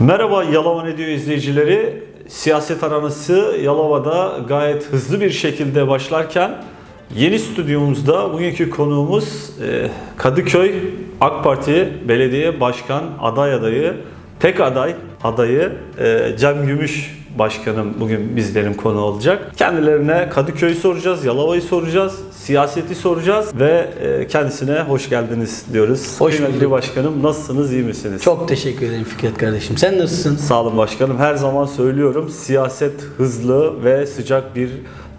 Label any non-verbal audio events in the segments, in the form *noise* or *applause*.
Merhaba Yalova Ne izleyicileri. Siyaset aranası Yalova'da gayet hızlı bir şekilde başlarken yeni stüdyomuzda bugünkü konuğumuz e, Kadıköy AK Parti Belediye Başkan aday adayı, tek aday adayı e, Cem Gümüş Başkanım bugün bizlerin konu olacak. Kendilerine Kadıköy'ü soracağız, Yalova'yı soracağız, siyaseti soracağız ve e, kendisine hoş geldiniz diyoruz. Hoş Kıymetli bulduk. Başkanım nasılsınız, iyi misiniz? Çok teşekkür ederim Fikret kardeşim. Sen nasılsın? Sağ olun başkanım. Her zaman söylüyorum siyaset hızlı ve sıcak bir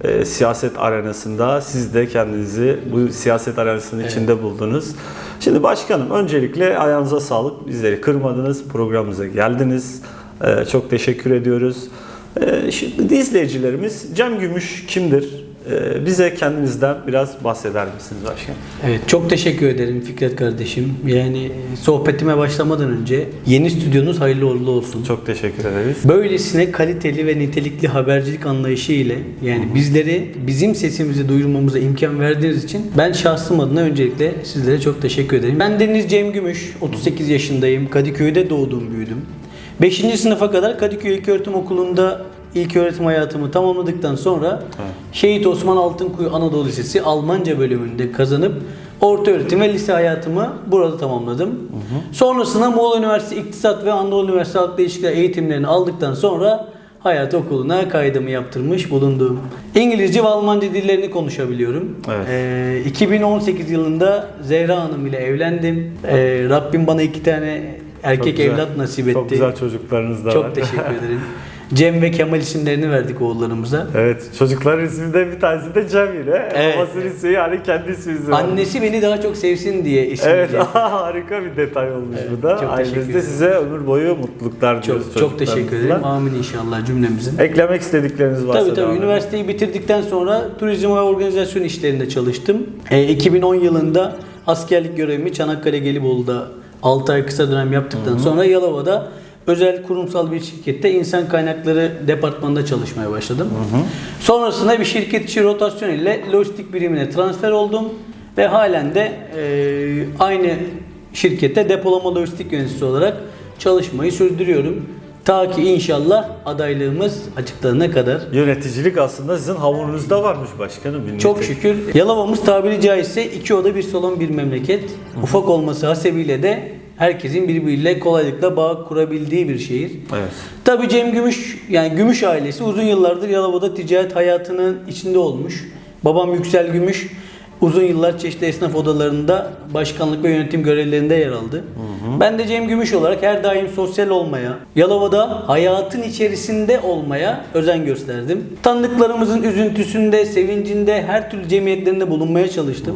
e, siyaset arenasında siz de kendinizi bu siyaset arenasının içinde buldunuz. Şimdi başkanım öncelikle ayağınıza sağlık. Bizleri kırmadınız, programımıza geldiniz. E, çok teşekkür ediyoruz. E, şimdi izleyicilerimiz Cem Gümüş kimdir? E, bize kendinizden biraz bahseder misiniz başkanım? Evet çok teşekkür ederim Fikret kardeşim. Yani sohbetime başlamadan önce yeni stüdyonuz hayırlı uğurlu olsun. Çok teşekkür ederiz. Böylesine kaliteli ve nitelikli habercilik anlayışı ile yani bizleri bizim sesimizi duyurmamıza imkan verdiğiniz için ben şahsım adına öncelikle sizlere çok teşekkür ederim. Ben Deniz Cem Gümüş, 38 yaşındayım. Kadıköy'de doğdum, büyüdüm. 5. sınıfa kadar Kadıköy İlköğretim Okulu'nda ilk öğretim hayatımı tamamladıktan sonra Şehit Osman Altınkuyu Anadolu Lisesi Almanca bölümünde kazanıp orta öğretim ve lise hayatımı burada tamamladım. Sonrasında Muğla Üniversitesi İktisat ve Anadolu Üniversitesi Halkla İlişkiler eğitimlerini aldıktan sonra hayat okuluna kaydımı yaptırmış bulundum. İngilizce ve Almanca dillerini konuşabiliyorum. Evet. Ee, 2018 yılında Zehra Hanım ile evlendim. Ee, Rabbim bana iki tane erkek Çok güzel. evlat nasip etti. Çok güzel çocuklarınız da var. Çok teşekkür ederim. *laughs* Cem ve Kemal isimlerini verdik oğullarımıza. Evet, çocukların isminde bir tanesi de Cem yine. Evet. Babasının ismi yani kendi ismi. Annesi beni daha çok sevsin diye isim Evet, *laughs* harika bir detay olmuş Evet, bu da. çok teşekkür Ailenizde ederim. size ömür boyu mutluluklar diliyoruz Çok, çok teşekkür ederim. Amin inşallah cümlemizin. Eklemek istedikleriniz varsa Tabii tabii. devam. Üniversiteyi bitirdikten sonra turizm ve organizasyon işlerinde çalıştım. E, 2010 yılında askerlik görevimi Çanakkale Gelibolu'da 6 ay kısa dönem yaptıktan sonra Yalova'da özel kurumsal bir şirkette insan kaynakları departmanında çalışmaya başladım. Sonrasında bir şirket içi rotasyon ile lojistik birimine transfer oldum ve halen de e, aynı şirkette depolama lojistik yöneticisi olarak çalışmayı sürdürüyorum. Ta ki inşallah adaylığımız açıklanana kadar. Yöneticilik aslında sizin havunuzda varmış başkanım. bir Çok şükür Yalova'mız tabiri caizse iki oda bir salon bir memleket. Ufak olması hasebiyle de herkesin birbiriyle kolaylıkla bağ kurabildiği bir şehir. Evet. Tabii Cem Gümüş yani Gümüş ailesi uzun yıllardır Yalova'da ticaret hayatının içinde olmuş. Babam Yüksel Gümüş uzun yıllar çeşitli esnaf odalarında başkanlık ve yönetim görevlerinde yer aldı. Ben de Cem Gümüş olarak her daim sosyal olmaya, Yalova'da hayatın içerisinde olmaya özen gösterdim. Tanıdıklarımızın üzüntüsünde, sevincinde, her türlü cemiyetlerinde bulunmaya çalıştım.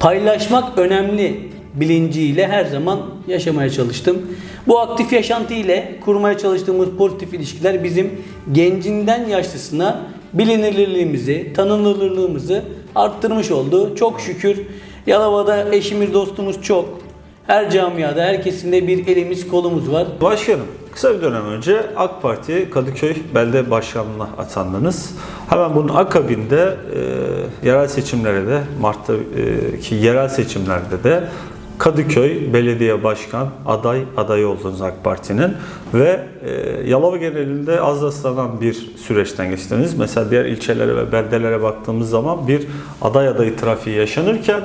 Paylaşmak önemli bilinciyle her zaman yaşamaya çalıştım. Bu aktif yaşantı ile kurmaya çalıştığımız pozitif ilişkiler bizim gencinden yaşlısına bilinirliğimizi, tanınırlığımızı arttırmış oldu. Çok şükür Yalova'da eşimiz, dostumuz çok. Her camiada, her kesimde bir elimiz, kolumuz var. Başkanım, kısa bir dönem önce AK Parti Kadıköy Belde Başkanlığı'na atandınız. Hemen bunun akabinde e, yerel seçimlere de Mart'taki yerel seçimlerde de Kadıköy Belediye Başkan aday adayı oldunuz AK Parti'nin ve e, Yalova genelinde az rastlanan bir süreçten geçtiniz. Mesela diğer ilçelere ve beldelere baktığımız zaman bir aday adayı trafiği yaşanırken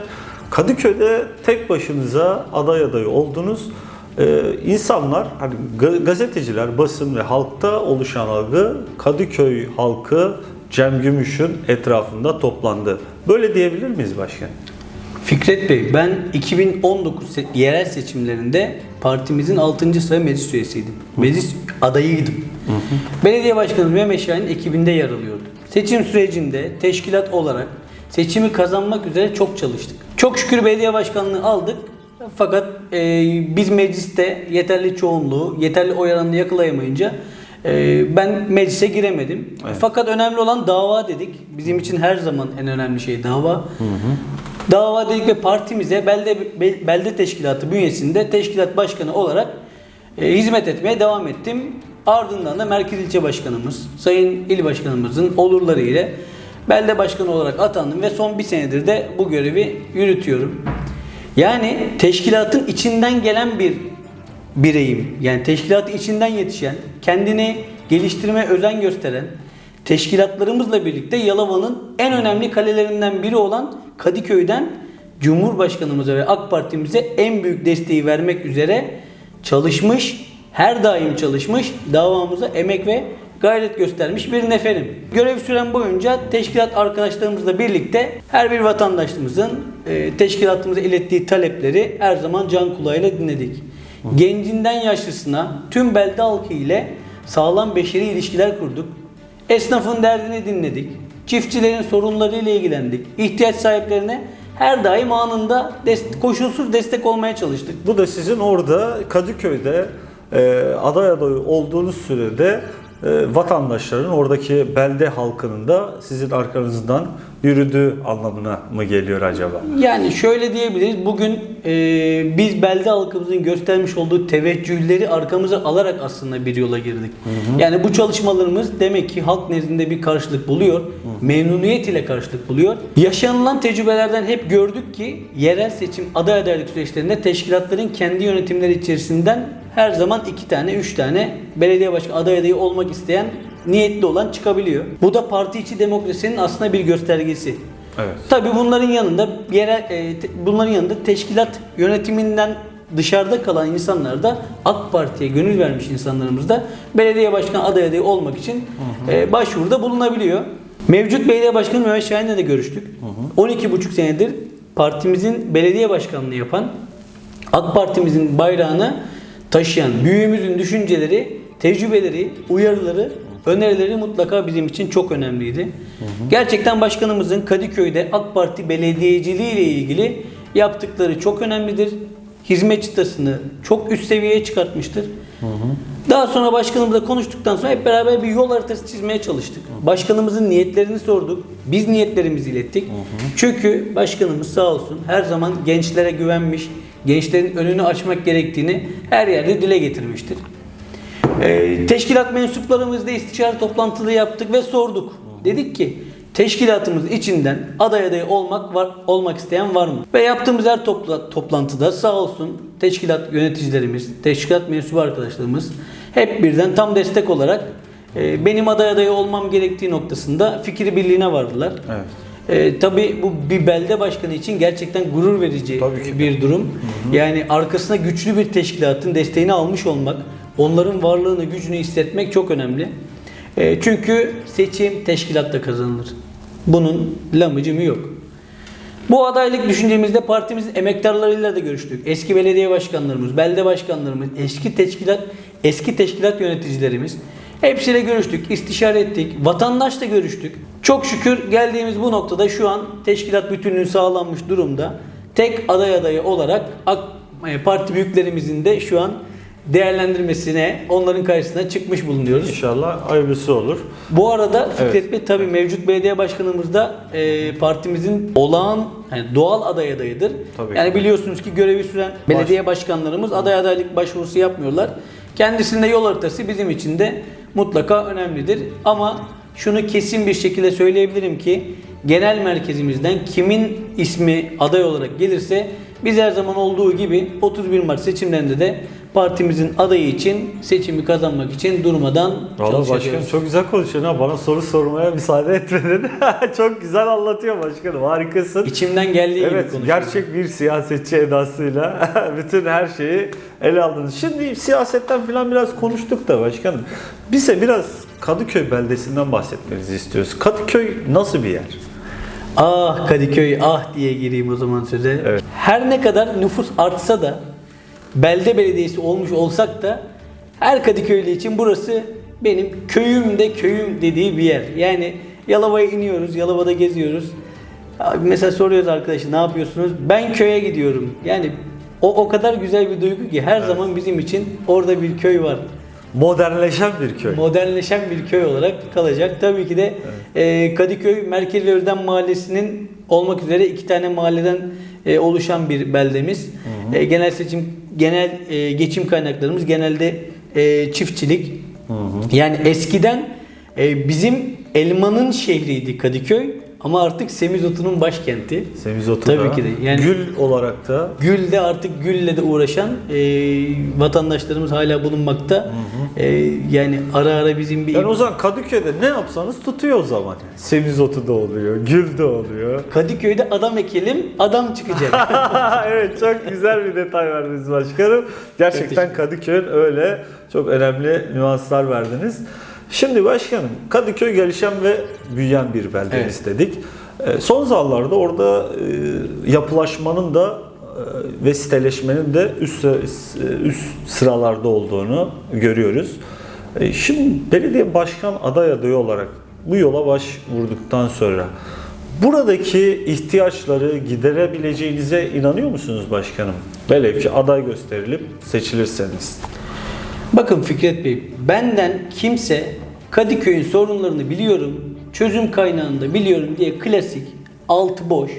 Kadıköy'de tek başınıza aday adayı oldunuz. Ee, insanlar, hani ga- gazeteciler, basın ve halkta oluşan algı Kadıköy halkı Cem Gümüş'ün etrafında toplandı. Böyle diyebilir miyiz başkan? Fikret Bey, ben 2019 se- yerel seçimlerinde partimizin 6. sıra meclis üyesiydim. Meclis adayıydım. Belediye Başkanı Mehmet Şahin ekibinde yer alıyordum. Seçim sürecinde teşkilat olarak seçimi kazanmak üzere çok çalıştık. Çok şükür belediye başkanlığı aldık. Fakat e, biz mecliste yeterli çoğunluğu, yeterli oy oranını yakalayamayınca e, ben meclise giremedim. Fakat önemli olan dava dedik. Bizim için her zaman en önemli şey dava. Dava dedik ve partimize belde Be- belde teşkilatı bünyesinde teşkilat başkanı olarak e, hizmet etmeye devam ettim. Ardından da merkez ilçe başkanımız, sayın il başkanımızın olurları ile belde başkanı olarak atandım ve son bir senedir de bu görevi yürütüyorum. Yani teşkilatın içinden gelen bir bireyim. Yani teşkilat içinden yetişen, kendini geliştirmeye özen gösteren, teşkilatlarımızla birlikte Yalova'nın en önemli kalelerinden biri olan Kadıköy'den Cumhurbaşkanımıza ve AK Parti'mize en büyük desteği vermek üzere çalışmış, her daim çalışmış, davamıza emek ve gayret göstermiş bir neferim. Görev süren boyunca teşkilat arkadaşlarımızla birlikte her bir vatandaşımızın e, teşkilatımıza ilettiği talepleri her zaman can kulağıyla dinledik. Gencinden yaşlısına tüm belde halkı ile sağlam beşeri ilişkiler kurduk. Esnafın derdini dinledik. Çiftçilerin sorunlarıyla ilgilendik. İhtiyaç sahiplerine her daim anında dest- koşulsuz destek olmaya çalıştık. Bu da sizin orada Kadıköy'de e, aday adayı olduğunuz sürede vatandaşların oradaki belde halkının da sizin arkanızdan yürüdüğü anlamına mı geliyor acaba? Yani şöyle diyebiliriz. Bugün e, biz belde halkımızın göstermiş olduğu teveccühleri arkamıza alarak aslında bir yola girdik. Yani bu çalışmalarımız demek ki halk nezdinde bir karşılık buluyor. Memnuniyet ile karşılık buluyor. Yaşanılan tecrübelerden hep gördük ki yerel seçim aday adaylık süreçlerinde teşkilatların kendi yönetimleri içerisinden her zaman iki tane, üç tane belediye başkanı aday adayı olmak isteyen niyetli olan çıkabiliyor. Bu da parti içi demokrasinin aslında bir göstergesi. Evet. Tabii bunların yanında yerel e, te- bunların yanında teşkilat yönetiminden dışarıda kalan insanlar da AK Parti'ye gönül vermiş insanlarımız da belediye başkanı aday adayı olmak için e, başvuruda bulunabiliyor. Mevcut belediye başkanı Mehmet Şahin'le de görüştük. 12,5 senedir partimizin belediye başkanlığı yapan AK Parti'mizin bayrağını taşıyan büyüğümüzün düşünceleri, tecrübeleri, uyarıları, önerileri mutlaka bizim için çok önemliydi. Gerçekten başkanımızın Kadıköy'de AK Parti belediyeciliği ile ilgili yaptıkları çok önemlidir. Hizmet çıtasını çok üst seviyeye çıkartmıştır. Daha sonra başkanımızla konuştuktan sonra hep beraber bir yol haritası çizmeye çalıştık. Başkanımızın niyetlerini sorduk. Biz niyetlerimizi ilettik. Çünkü başkanımız sağ olsun her zaman gençlere güvenmiş, gençlerin önünü açmak gerektiğini her yerde dile getirmiştir. Ee, teşkilat mensuplarımızla istişare toplantıları yaptık ve sorduk. Dedik ki teşkilatımız içinden aday adayı olmak var olmak isteyen var mı? Ve yaptığımız her topla, toplantıda sağ olsun teşkilat yöneticilerimiz, teşkilat mensubu arkadaşlarımız hep birden tam destek olarak e, benim aday adayı olmam gerektiği noktasında fikir birliğine vardılar. Evet. E, tabii bu bir belde başkanı için gerçekten gurur verici de. bir durum. Yani arkasına güçlü bir teşkilatın desteğini almış olmak, onların varlığını, gücünü hissetmek çok önemli. E, çünkü seçim teşkilatta kazanılır. Bunun lamıcımı yok. Bu adaylık düşüncemizde partimizin emektarlarıyla da görüştük. Eski belediye başkanlarımız, belde başkanlarımız, eski teşkilat, eski teşkilat yöneticilerimiz hepsiyle görüştük, istişare ettik, vatandaşla görüştük. Çok şükür geldiğimiz bu noktada şu an teşkilat bütünlüğü sağlanmış durumda. Tek aday adayı olarak AK parti büyüklerimizin de şu an değerlendirmesine, onların karşısına çıkmış bulunuyoruz. İnşallah hayırlısı olur. Bu arada Fikret Evet. Bey tabii mevcut belediye başkanımız da e, partimizin olağan yani doğal aday adayıdır. Tabii yani ki. biliyorsunuz ki görevi süren belediye başkanlarımız aday adaylık başvurusu yapmıyorlar. Kendisinde yol haritası bizim için de mutlaka önemlidir. Ama şunu kesin bir şekilde söyleyebilirim ki genel merkezimizden kimin ismi aday olarak gelirse biz her zaman olduğu gibi 31 Mart seçimlerinde de partimizin adayı için seçimi kazanmak için durmadan Valla çalışacağız. başkanım çok güzel konuşuyorsun ha. Bana soru sormaya müsaade etmedin. *laughs* çok güzel anlatıyor başkanım. Harikasın. İçimden geldiği gibi Evet, konuşuyorum. gerçek bir siyasetçi edasıyla *laughs* bütün her şeyi ele aldınız. Şimdi siyasetten falan biraz konuştuk da başkanım. Bize biraz Kadıköy beldesinden bahsetmenizi istiyoruz. Kadıköy nasıl bir yer? Ah Kadıköy ah diye gireyim o zaman söze. Evet. Her ne kadar nüfus artsa da belde belediyesi olmuş olsak da her Kadıköylü için burası benim köyüm de köyüm dediği bir yer. Yani Yalova'ya iniyoruz, Yalova'da geziyoruz. Abi mesela soruyoruz arkadaşı ne yapıyorsunuz? Ben köye gidiyorum. Yani o o kadar güzel bir duygu ki her zaman bizim için orada bir köy var. Modernleşen bir köy. Modernleşen bir köy olarak kalacak. Tabii ki de e, Kadıköy Merkez ve Özden Mahallesi'nin olmak üzere iki tane mahalleden e, oluşan bir beldemiz. E, genel seçim, genel e, geçim kaynaklarımız genelde e, çiftçilik. Yani eskiden e, bizim elmanın şehriydi Kadıköy ama artık semizotunun başkenti. Semizotu Tabii da, ki de. Yani- Gül olarak da Gül'de artık gülle de uğraşan e, vatandaşlarımız hala bulunmakta. E, yani ara ara bizim bir yani o zaman Kadıköy'de ne yapsanız tutuyor o zaman. Semizotu da oluyor, gül de oluyor. Kadıköy'de adam ekelim, adam çıkacak. *laughs* evet çok güzel bir detay verdiniz başkanım. Gerçekten Kadıköy'ün öyle çok önemli nüanslar verdiniz. Şimdi başkanım Kadıköy gelişen ve büyüyen bir beldemiz dedik. Ee, Son zamanlarda orada e, yapılaşmanın da e, ve siteleşmenin de üst, sı- üst sıralarda olduğunu görüyoruz. E, Şimdi belediye başkan aday adayı olarak bu yola baş vurduktan sonra buradaki ihtiyaçları giderebileceğinize inanıyor musunuz başkanım? Velev ki aday gösterilip seçilirseniz. Bakın Fikret Bey, benden kimse Kadıköy'ün sorunlarını biliyorum, çözüm kaynağını da biliyorum diye klasik, altı boş,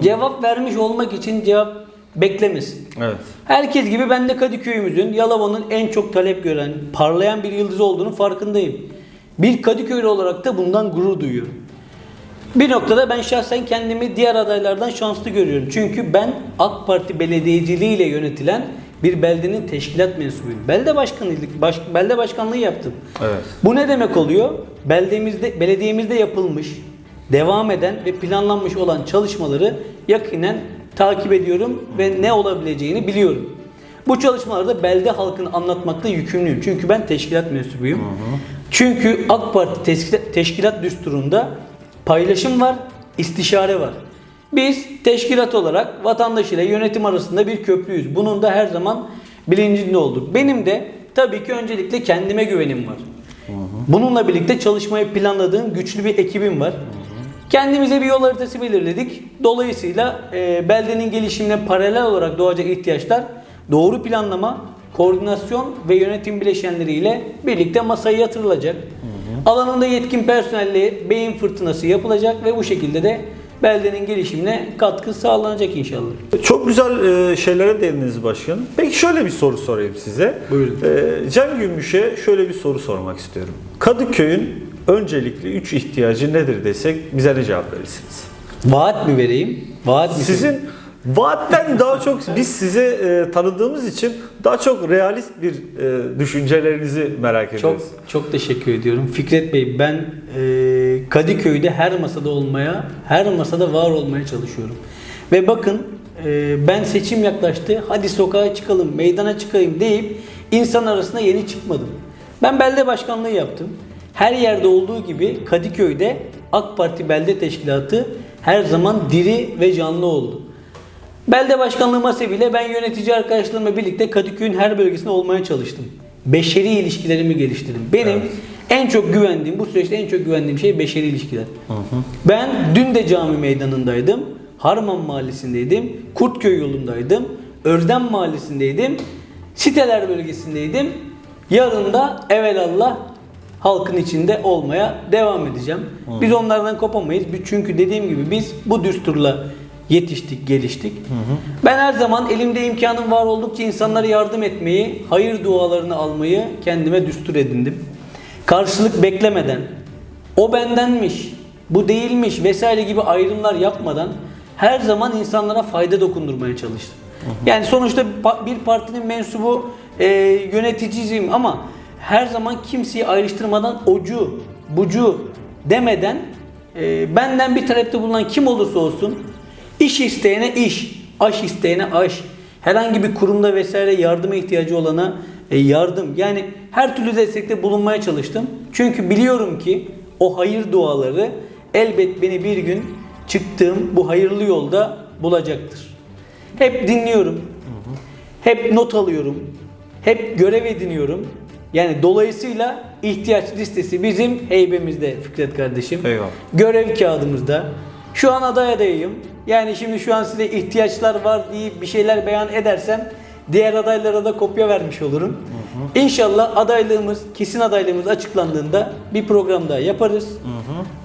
cevap vermiş olmak için cevap beklemesin. Evet. Herkes gibi ben de Kadıköy'ümüzün, Yalova'nın en çok talep gören, parlayan bir yıldız olduğunu farkındayım. Bir Kadıköylü olarak da bundan gurur duyuyorum. Bir noktada ben şahsen kendimi diğer adaylardan şanslı görüyorum. Çünkü ben AK Parti belediyeciliğiyle yönetilen bir beldenin teşkilat mensubuyum. Belde başkanlığı, baş, belde başkanlığı yaptım. Evet. Bu ne demek oluyor? Beldemizde, belediyemizde yapılmış, devam eden ve planlanmış olan çalışmaları yakinen takip ediyorum ve ne olabileceğini biliyorum. Bu çalışmalarda belde halkını anlatmakta yükümlüyüm. Çünkü ben teşkilat mensubuyum. Çünkü AK Parti teşkilat, teşkilat düsturunda paylaşım var, istişare var. Biz teşkilat olarak vatandaş ile yönetim arasında bir köprüyüz. Bunun da her zaman bilincinde olduk. Benim de tabii ki öncelikle kendime güvenim var. Bununla birlikte çalışmayı planladığım güçlü bir ekibim var. Kendimize bir yol haritası belirledik. Dolayısıyla e, beldenin gelişimine paralel olarak doğacak ihtiyaçlar doğru planlama, koordinasyon ve yönetim bileşenleriyle birlikte masaya yatırılacak. Alanında yetkin personelle beyin fırtınası yapılacak ve bu şekilde de beldenin gelişimine katkı sağlanacak inşallah. Çok güzel e, şeylere değindiniz başkanım. Peki şöyle bir soru sorayım size. Buyurun. E, Cem Gümüş'e şöyle bir soru sormak istiyorum. Kadıköy'ün öncelikli 3 ihtiyacı nedir desek bize ne cevap verirsiniz? Vaat mi vereyim? Vaat mi? Sizin vaatten daha çok biz size e, tanıdığımız için daha çok realist bir e, düşüncelerinizi merak ediyoruz. Çok çok teşekkür ediyorum. Fikret Bey ben e, Kadıköy'de her masada olmaya, her masada var olmaya çalışıyorum. Ve bakın e, ben seçim yaklaştı. Hadi sokağa çıkalım, meydana çıkayım deyip insan arasına yeni çıkmadım. Ben belde başkanlığı yaptım. Her yerde olduğu gibi Kadıköy'de AK Parti Belde Teşkilatı her zaman diri ve canlı oldu. Belde başkanlığı masebiyle ben yönetici arkadaşlarımla birlikte Kadıköy'ün her bölgesinde olmaya çalıştım. Beşeri ilişkilerimi geliştirdim. Benim en çok güvendiğim, bu süreçte en çok güvendiğim şey beşeri ilişkiler. Ben dün de cami meydanındaydım. Harman mahallesindeydim. Kurtköy yolundaydım. Ördem mahallesindeydim. Siteler bölgesindeydim. Yarın da evelallah halkın içinde olmaya devam edeceğim. Biz onlardan kopamayız. Çünkü dediğim gibi biz bu düsturla yetiştik, geliştik. Ben her zaman elimde imkanım var oldukça insanlara yardım etmeyi, hayır dualarını almayı kendime düstur edindim. Karşılık beklemeden, o bendenmiş, bu değilmiş vesaire gibi ayrımlar yapmadan her zaman insanlara fayda dokundurmaya çalıştım. Yani sonuçta bir partinin mensubu e, yöneticiyim ama her zaman kimseyi ayrıştırmadan ocu, bucu demeden e, benden bir talepte bulunan kim olursa olsun iş isteyene iş, aş isteyene aş, herhangi bir kurumda vesaire yardıma ihtiyacı olana yardım. Yani her türlü destekte bulunmaya çalıştım. Çünkü biliyorum ki o hayır duaları elbet beni bir gün çıktığım bu hayırlı yolda bulacaktır. Hep dinliyorum. Hep not alıyorum. Hep görev ediniyorum. Yani dolayısıyla ihtiyaç listesi bizim heybemizde Fikret kardeşim. Eyvallah. Görev kağıdımızda. Şu an aday adayıyım. Yani şimdi şu an size ihtiyaçlar var diye bir şeyler beyan edersem diğer adaylara da kopya vermiş olurum. İnşallah adaylığımız, kesin adaylığımız açıklandığında bir program daha yaparız.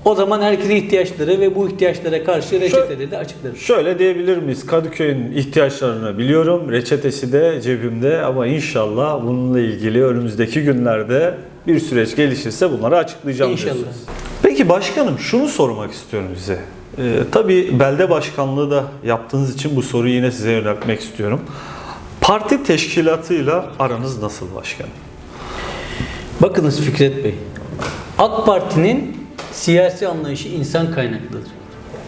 O zaman herkese ihtiyaçları ve bu ihtiyaçlara karşı reçeteleri de açıklarız. Şöyle diyebilir miyiz? Kadıköy'ün ihtiyaçlarını biliyorum. Reçetesi de cebimde ama inşallah bununla ilgili önümüzdeki günlerde bir süreç gelişirse bunları açıklayacağım İnşallah. diyorsunuz. Peki başkanım şunu sormak istiyorum size. Ee, tabii belde başkanlığı da yaptığınız için bu soruyu yine size yöneltmek istiyorum. Parti teşkilatıyla aranız nasıl başkanım? Bakınız Fikret Bey. AK Parti'nin siyasi anlayışı insan kaynaklıdır.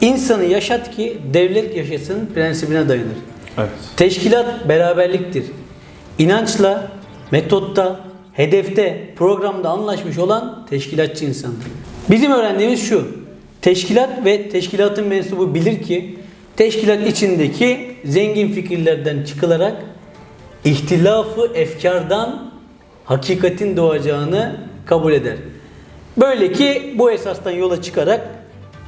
İnsanı yaşat ki devlet yaşasın prensibine dayanır. Evet. Teşkilat beraberliktir. İnançla, metotta, hedefte, programda anlaşmış olan teşkilatçı insandır. Bizim öğrendiğimiz şu. Teşkilat ve teşkilatın mensubu bilir ki teşkilat içindeki zengin fikirlerden çıkılarak ihtilafı efkardan hakikatin doğacağını kabul eder. Böyle ki bu esastan yola çıkarak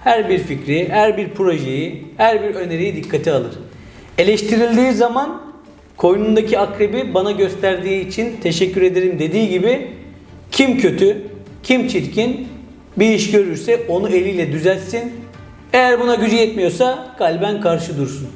her bir fikri, her bir projeyi, her bir öneriyi dikkate alır. Eleştirildiği zaman koynundaki akrebi bana gösterdiği için teşekkür ederim dediği gibi kim kötü, kim çirkin bir iş görürse onu eliyle düzeltsin. Eğer buna gücü yetmiyorsa kalben karşı dursun.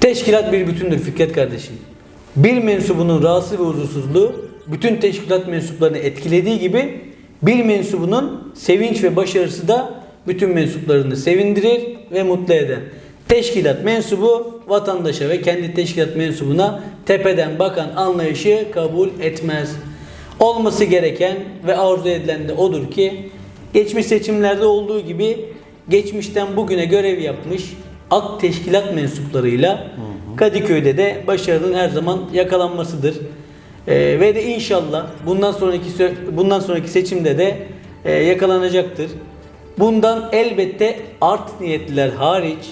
Teşkilat bir bütündür Fikret kardeşim. Bir mensubunun rahatsız ve huzursuzluğu bütün teşkilat mensuplarını etkilediği gibi bir mensubunun sevinç ve başarısı da bütün mensuplarını sevindirir ve mutlu eder. Teşkilat mensubu vatandaşa ve kendi teşkilat mensubuna tepeden bakan anlayışı kabul etmez. Olması gereken ve arzu edilen de odur ki geçmiş seçimlerde olduğu gibi geçmişten bugüne görev yapmış AK teşkilat mensuplarıyla Kadıköy'de de başarının her zaman yakalanmasıdır. Ee, ve de inşallah bundan sonraki bundan sonraki seçimde de e, yakalanacaktır. Bundan elbette art niyetliler hariç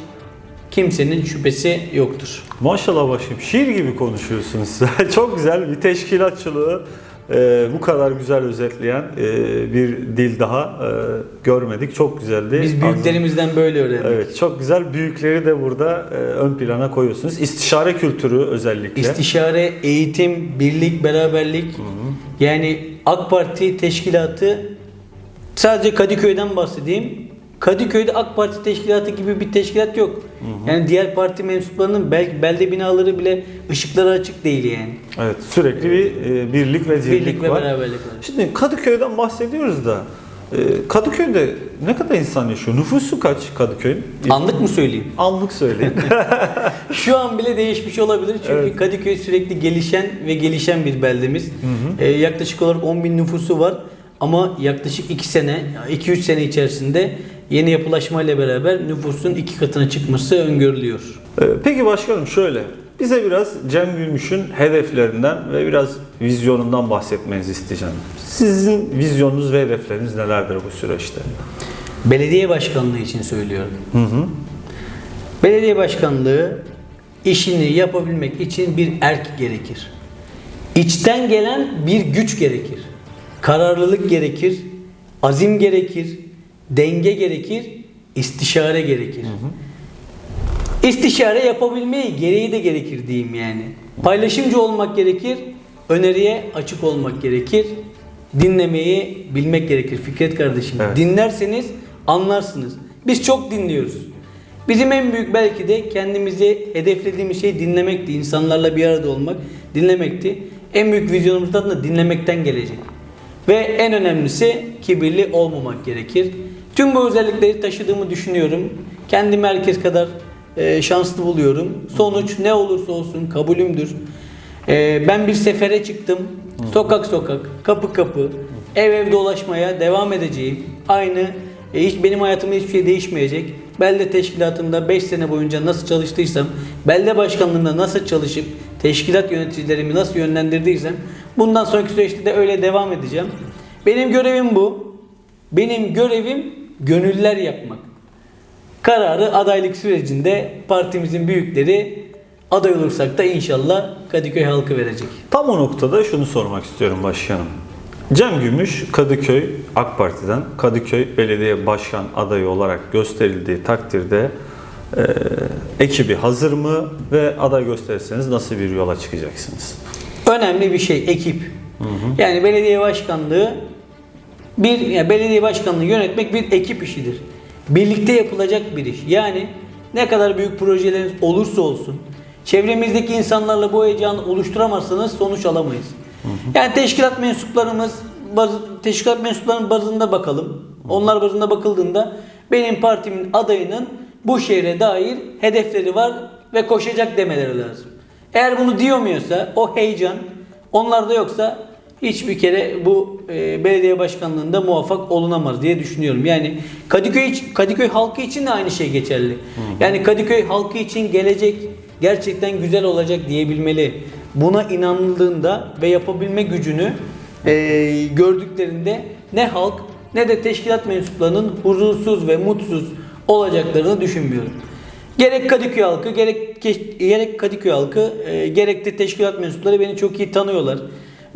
kimsenin şüphesi yoktur. Maşallah başım şiir gibi konuşuyorsunuz. *laughs* Çok güzel bir teşkilatçılığı e, bu kadar güzel özetleyen e, bir dil daha e, görmedik. Çok güzeldi. Biz büyüklerimizden böyle öğrendik. Evet çok güzel. Büyükleri de burada e, ön plana koyuyorsunuz. İstişare kültürü özellikle. İstişare, eğitim, birlik, beraberlik. Yani AK Parti teşkilatı sadece Kadıköy'den bahsedeyim. Kadıköy'de AK Parti teşkilatı gibi bir teşkilat yok. Yani diğer parti mensuplarının belki belde binaları bile ışıkları açık değil yani. Evet sürekli bir e, birlik ve dirlik Birlik ve var. beraberlik var. Şimdi Kadıköy'den bahsediyoruz da e, Kadıköy'de ne kadar insan yaşıyor? Nüfusu kaç Kadıköy'ün? Anlık mı söyleyeyim? Anlık söyleyin. *laughs* *laughs* Şu an bile değişmiş olabilir çünkü Evet. Kadıköy sürekli gelişen ve gelişen bir beldemiz. Ee, yaklaşık olarak 10 bin nüfusu var ama yaklaşık 2 sene, 2-3 sene içerisinde yeni yapılaşmayla beraber nüfusun iki katına çıkması öngörülüyor. Ee, Peki başkanım şöyle, bize biraz Cem Gümüş'ün hedeflerinden ve biraz vizyonundan bahsetmenizi isteyeceğim. Sizin vizyonunuz ve hedefleriniz nelerdir bu süreçte? Belediye başkanlığı için söylüyorum. Belediye başkanlığı işini yapabilmek için bir erk gerekir. İçten gelen bir güç gerekir. Kararlılık gerekir, azim gerekir, denge gerekir, istişare gerekir. İstişare yapabilmeyi gereği de gerekir diyeyim yani. Paylaşımcı olmak gerekir, öneriye açık olmak gerekir, dinlemeyi bilmek gerekir Fikret kardeşim. Evet. Dinlerseniz anlarsınız. Biz çok dinliyoruz. Bizim en büyük belki de kendimizi hedeflediğimiz şey dinlemekti. İnsanlarla bir arada olmak, dinlemekti. En büyük vizyonumuzdan da dinlemekten gelecek. Ve en önemlisi kibirli olmamak gerekir. Tüm bu özellikleri taşıdığımı düşünüyorum. Kendimi herkes kadar e, şanslı buluyorum. Sonuç ne olursa olsun kabulümdür. E, ben bir sefere çıktım. Sokak sokak, kapı kapı, ev ev dolaşmaya devam edeceğim. Aynı e, hiç benim hayatımda hiçbir şey değişmeyecek. Belde teşkilatında 5 sene boyunca nasıl çalıştıysam, belde başkanlığında nasıl çalışıp teşkilat yöneticilerimi nasıl yönlendirdiysem bundan sonraki süreçte de öyle devam edeceğim. Benim görevim bu. Benim görevim gönüller yapmak. Kararı adaylık sürecinde partimizin büyükleri aday olursak da inşallah Kadıköy halkı verecek. Tam o noktada şunu sormak istiyorum başkanım. Cem Gümüş Kadıköy AK Parti'den Kadıköy Belediye Başkan adayı olarak gösterildiği takdirde e, ekibi hazır mı ve aday gösterirseniz nasıl bir yola çıkacaksınız? Önemli bir şey ekip. Yani belediye başkanlığı bir yani belediye başkanlığı yönetmek bir ekip işidir. Birlikte yapılacak bir iş. Yani ne kadar büyük projeleriniz olursa olsun çevremizdeki insanlarla bu heyecanı oluşturamazsanız sonuç alamayız. Yani teşkilat mensuplarımız bazı teşkilat mensuplarının bazında bakalım. Onlar bazında bakıldığında benim partimin adayının bu şehre dair hedefleri var ve koşacak demeleri lazım. Eğer bunu diyemiyorsa o heyecan onlarda yoksa hiçbir kere bu e, belediye başkanlığında muvaffak olunamaz diye düşünüyorum. Yani Kadıköy Kadıköy halkı için de aynı şey geçerli. Yani Kadıköy halkı için gelecek gerçekten güzel olacak diyebilmeli. Buna inanıldığında ve yapabilme gücünü e, gördüklerinde ne halk ne de teşkilat mensuplarının huzursuz ve mutsuz olacaklarını düşünmüyorum. Gerek Kadıköy halkı, gerek gerek Kadıköy halkı, e, gerek de teşkilat mensupları beni çok iyi tanıyorlar.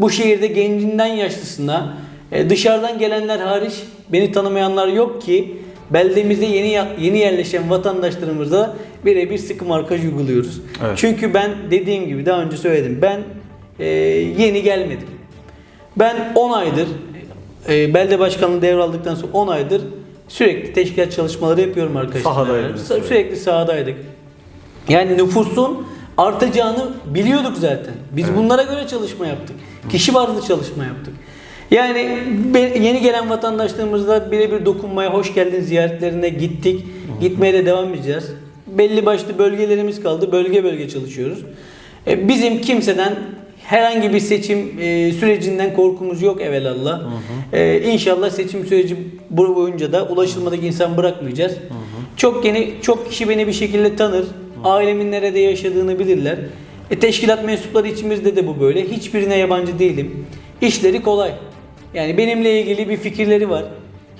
Bu şehirde gencinden yaşlısına, e, dışarıdan gelenler hariç beni tanımayanlar yok ki beldemize yeni yeni yerleşen vatandaşlarımıza birebir sıkı markaj uyguluyoruz. Evet. Çünkü ben dediğim gibi daha önce söyledim. Ben e, yeni gelmedim. Ben 10 aydır e, belde başkanlığı devraldıktan sonra 10 aydır sürekli teşkilat çalışmaları yapıyorum arkadaşlar. Sahadaydınız sürekli. Sürekli sahadaydık. Yani nüfusun artacağını biliyorduk zaten. Biz bunlara göre çalışma yaptık. Kişi bazlı çalışma yaptık. Yani yeni gelen vatandaşlarımızla birebir dokunmaya, hoş geldin ziyaretlerine gittik. Gitmeye de devam edeceğiz. Belli başlı bölgelerimiz kaldı. Bölge bölge çalışıyoruz. E, Bizim kimseden herhangi bir seçim e, sürecinden korkumuz yok evelallah. E, inşallah seçim süreci boyunca da ulaşılmadaki insan bırakmayacağız. Çok yeni çok kişi beni bir şekilde tanır. Ailemin nerede yaşadığını bilirler. E, teşkilat mensupları içimizde de bu böyle. Hiçbirine yabancı değilim. İşleri kolay. Yani benimle ilgili bir fikirleri var.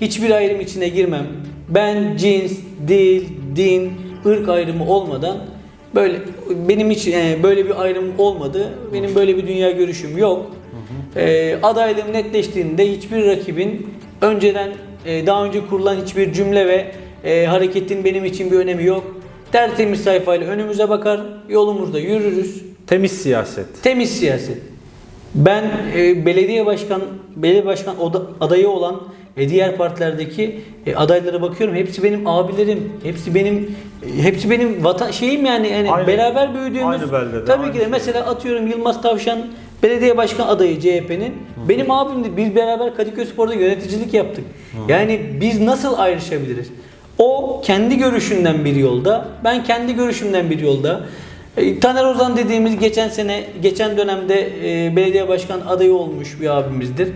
Hiçbir ayrım içine girmem. Ben cins, dil, din, ırk ayrımı olmadan böyle benim için e, böyle bir ayrım olmadı. Benim böyle bir dünya görüşüm yok. E, adaylığım netleştiğinde hiçbir rakibin önceden e, daha önce kurulan hiçbir cümle ve e, hareketin benim için bir önemi yok. Tertemiz sayfayla önümüze bakar, yolumuzda yürürüz. Temiz siyaset. Temiz siyaset. Ben e, belediye başkan belediye başkan oda- adayı olan e, diğer partilerdeki e, adaylara bakıyorum. Hepsi benim abilerim. Hepsi benim e, hepsi benim vatan şeyim yani yani Aynı- beraber büyüdüğümüz. aynı beldede, Tabii aynı ki de mesela atıyorum Yılmaz Tavşan belediye başkan adayı CHP'nin. Benim abimdi. Biz beraber Kadıköy Spor'da yöneticilik yaptık. Yani biz nasıl ayrışabiliriz? O kendi görüşünden bir yolda, ben kendi görüşümden bir yolda. E, Taner Ozan dediğimiz geçen sene, geçen dönemde e, belediye başkan adayı olmuş bir abimizdir.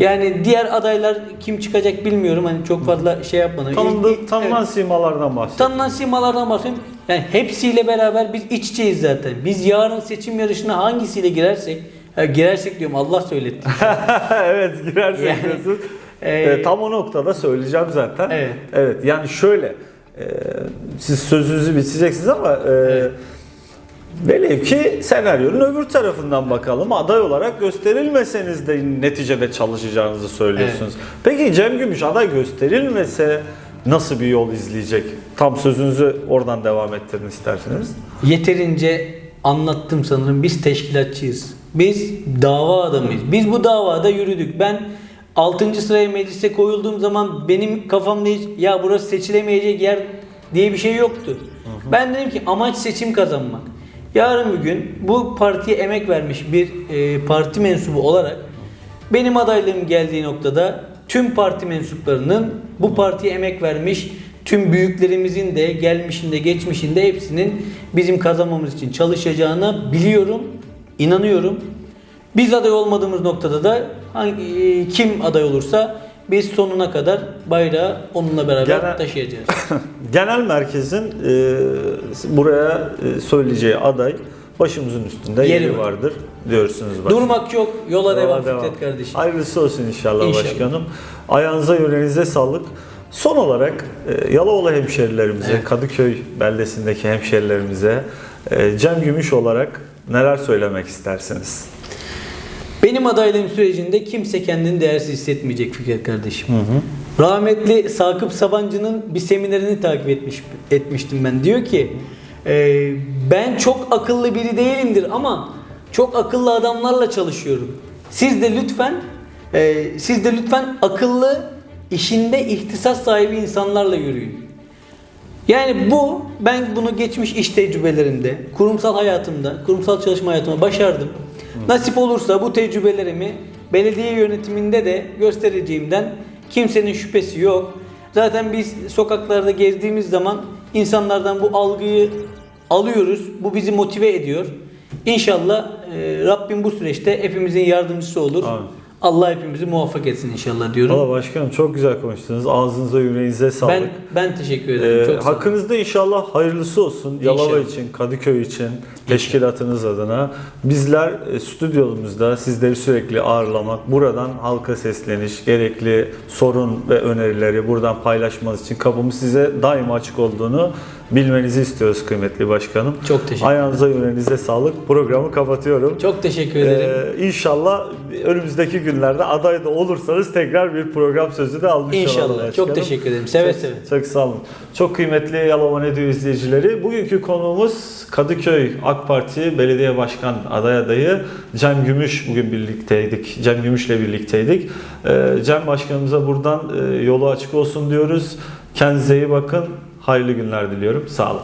Yani diğer adaylar kim çıkacak bilmiyorum. Hani çok fazla şey yapmadan. Tanındı, İlk- tanınan evet. simalardan bahsediyoruz. Tanınan simalardan bahsediyorum. Yani hepsiyle beraber biz iç içeyiz zaten. Biz yarın seçim yarışına hangisiyle girersek, girersek diyorum Allah söyletti. *laughs* evet girersek Yani, diyorsun. E, E, tam o noktada söyleyeceğim zaten. Evet. Evet yani şöyle e, siz sözünüzü bitireceksiniz ama e, Evet. velev ki senaryonun öbür tarafından bakalım. Aday olarak gösterilmeseniz de neticede çalışacağınızı söylüyorsunuz. Peki Cem Gümüş aday gösterilmese nasıl bir yol izleyecek? Tam sözünüzü oradan devam ettirin isterseniz. Yeterince anlattım sanırım. Biz teşkilatçıyız. Biz dava adamıyız. Biz bu davada yürüdük. Ben 6. sıraya meclise koyulduğum zaman benim kafamda hiç ya burası seçilemeyecek yer diye bir şey yoktu. Ben dedim ki amaç seçim kazanmak. Yarın bir gün bu partiye emek vermiş bir e, parti mensubu olarak benim adaylığım geldiği noktada tüm parti mensuplarının bu partiye emek vermiş tüm büyüklerimizin de gelmişinde geçmişinde hepsinin bizim kazanmamız için çalışacağına biliyorum, inanıyorum. Biz aday olmadığımız noktada da hangi, e, kim aday olursa biz sonuna kadar bayrağı onunla beraber Genel- taşıyacağız. *laughs* Genel merkezin e, buraya e, söyleyeceği aday başımızın üstünde yeri, Yeri var. vardır diyorsunuz. bak. Durmak yok, yola, Yola devam, devam. Fikret kardeşim. Hayırlısı olsun inşallah, İnşallah. başkanım. Ayağınıza yüreğinize sağlık. Son olarak e, Yalovalı hemşerilerimize, Evet. Kadıköy beldesindeki hemşerilerimize e, Cem Gümüş olarak neler söylemek istersiniz? Benim adaylığım sürecinde kimse kendini değersiz hissetmeyecek Fikret kardeşim. Rahmetli Sakıp Sabancı'nın bir seminerini takip etmiş etmiştim ben. Diyor ki e, ben çok akıllı biri değilimdir ama çok akıllı adamlarla çalışıyorum. Siz de lütfen e, siz de lütfen akıllı işinde ihtisas sahibi insanlarla yürüyün. Yani bu ben bunu geçmiş iş tecrübelerimde, kurumsal hayatımda, kurumsal çalışma hayatımda başardım. Nasip olursa bu tecrübelerimi belediye yönetiminde de göstereceğimden kimsenin şüphesi yok. Zaten biz sokaklarda gezdiğimiz zaman insanlardan bu algıyı alıyoruz. Bu bizi motive ediyor. İnşallah e, Rabbim bu süreçte hepimizin yardımcısı olur. Amin. Allah hepimizi muvaffak etsin inşallah diyorum. Valla başkanım çok güzel konuştunuz. Ağzınıza yüreğinize sağlık. Ben ben teşekkür ederim. Ee, Çok sağ olun. hakkınızda inşallah hayırlısı olsun. Yalova İnşallah. için, Kadıköy için, teşkilatınız adına. Bizler e, stüdyomuzda sizleri sürekli ağırlamak, buradan halka sesleniş, gerekli sorun ve önerileri buradan paylaşmanız için kapımız size daima açık olduğunu bilmenizi istiyoruz kıymetli başkanım. Çok teşekkür Ayağınıza yüreğinize sağlık. Programı kapatıyorum. Çok teşekkür ederim. Ee, inşallah önümüzdeki günlerde aday da olursanız tekrar bir program sözü de almış olalım İnşallah. başkanım. Çok teşekkür ederim. Seve çok, seve. Çok sağ olun. Çok kıymetli Yalova Ne Diyor izleyicileri. Bugünkü konuğumuz Kadıköy AK Parti Belediye Başkan aday adayı Cem Gümüş. Bugün birlikteydik. Cem Gümüş'le birlikteydik. Ee, Cem Başkanımıza buradan e, yolu açık olsun diyoruz. Kendinize iyi bakın. Hayırlı günler diliyorum. Sağ olun.